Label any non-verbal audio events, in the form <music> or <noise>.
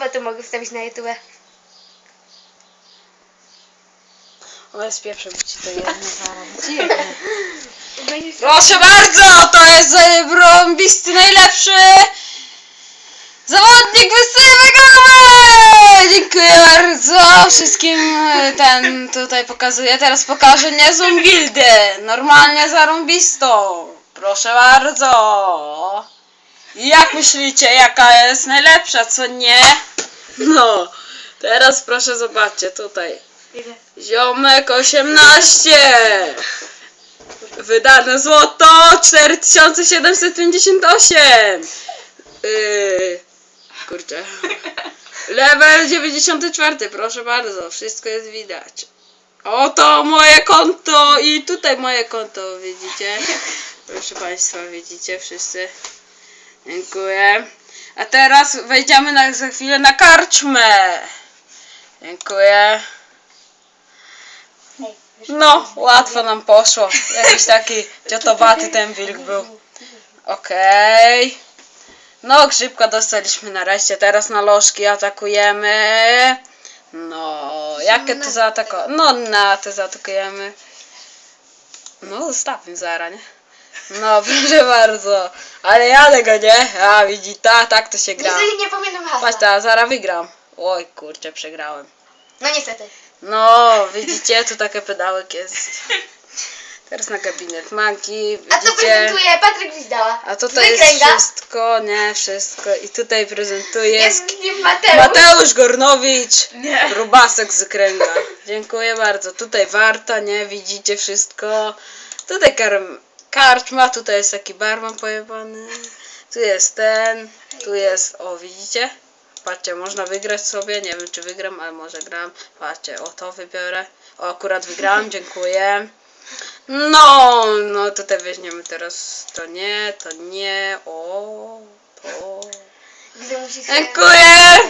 chyba to mogę wstawić na YouTube. O, jest pierwsze, bo ci to <laughs> jedno <laughs> Proszę bardzo, to jest brąbisty najlepszy zawodnik wysyłek Dziękuję bardzo wszystkim e, ten tutaj pokazuję. Teraz pokażę niezłą gildę. Normalnie zarąbistą. Proszę bardzo. Jak myślicie, jaka jest najlepsza, co nie? No, teraz proszę zobaczcie tutaj. Ile? Ziomek 18. Wydane złoto 4758. Yy, kurczę. Level 94, proszę bardzo, wszystko jest widać. Oto moje konto i tutaj moje konto, widzicie? Proszę Państwa, widzicie wszyscy. Dziękuję. A teraz wejdziemy na, za chwilę na karczmę. Dziękuję. No, łatwo nam poszło. Jakiś taki ciotowaty ten wilk był. Okej. No, grzybka dostaliśmy nareszcie. Teraz na lożki atakujemy. No, jakie to zaatako... No, na te zaatakujemy. No, zostawmy zara, nie? No, <laughs> proszę bardzo. Ale jadę go, nie? A, widzi, ta, tak to się gra. Niestety nie pamiętam hasła. Patrz, ta, zara wygram. Oj, kurczę, przegrałem. No niestety. No, widzicie, tu takie pedałek jest. <laughs> Teraz na gabinet manki, A to widzicie. prezentuje Patryk Gwizdała. A tutaj jest Wykręga. wszystko, nie, wszystko. I tutaj prezentuje Jest nim Mateusz. Mateusz Gornowicz, Nie. Rubasek z Kręga. Dziękuję bardzo. Tutaj warta, nie, widzicie wszystko. Tutaj kar karczma, tutaj jest taki barman pojebany. Tu jest ten, tu jest, o widzicie? Patrzcie, można wygrać sobie, nie wiem czy wygram, ale może gram. Patrzcie, o to wybiorę. O, akurat wygrałam, <laughs> dziękuję. No, no tutaj weźmiemy teraz to nie, to nie, o, to. Gdy Dziękuję!